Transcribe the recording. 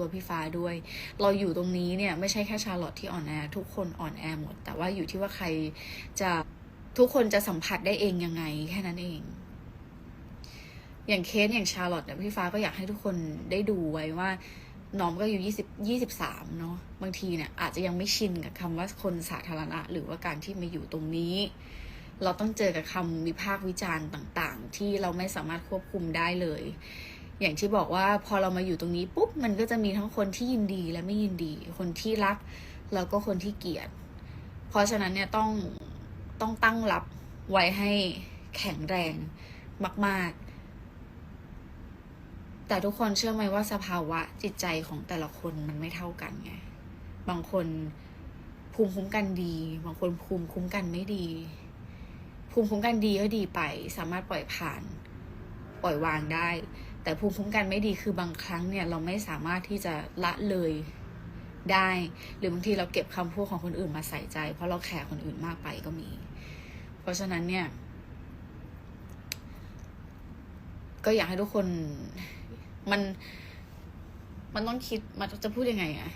ตัวพี่ฟ้าด้วย เราอยู่ตรงนี้เนี่ยไม่ใช่แค่ชาร์ลอตที่อ่อนแอทุกคนอ่อนแอหมด แต่ว่าอยู่ที่ว่าใครจะทุกคนจะสัมผัสได้เองยังไงแค่นั้นเอง อย่างเคสอย่างชาร์ลอตเนี่ยพี่ฟ้าก็อยากให้ทุกคนได้ดูไว้ว่าน้องก็อยู่ยี่สิบยี่สิบสามเนาะบางทีเนี่ยอาจจะยังไม่ชินกับคำว่าคนสาธารณะ หรือว่าการที่มาอยู่ตรงนี้ เราต้องเจอกับคำวิพากษ์วิจารณ์ต่าง ๆ ที่เราไม่สามารถควบคุมได้เลย อย่างที่บอกว่าพอเรามาอยู่ตรงนี้ปุ๊บมันก็จะมีทั้งคนที่ยินดีและไม่ยินดี คนที่รัก แล้วก็คนที่เกลียด เพราะฉะนั้นเนี่ยต้องต้องตั้งรับไว้ให้แข็งแรงมาก ๆ แต่ทุกคนเชื่อไหมว่าสภาวะจิตใจของแต่ละคนมันไม่เท่ากันไง บางคนภูมิคุ้มกันดี บางคนภูมิคุ้มกันไม่ดี ภูมิคุ้มกันดีก็ดีไป สามารถปล่อยผ่าน ปล่อยวางได้ แต่ภูมิคุ้มกันไม่ดีคือบางครั้งเนี่ยเราไม่สามารถที่จะละเลยได้ หรือบางทีเราเก็บคำพูดของคนอื่นมาใส่ใจ เพราะเราแคร์คนอื่นมากไปก็มี เพราะฉะนั้นเนี่ย ก็อยากให้ทุกคนมันมันต้องคิดมันจะพูดยังไงอะ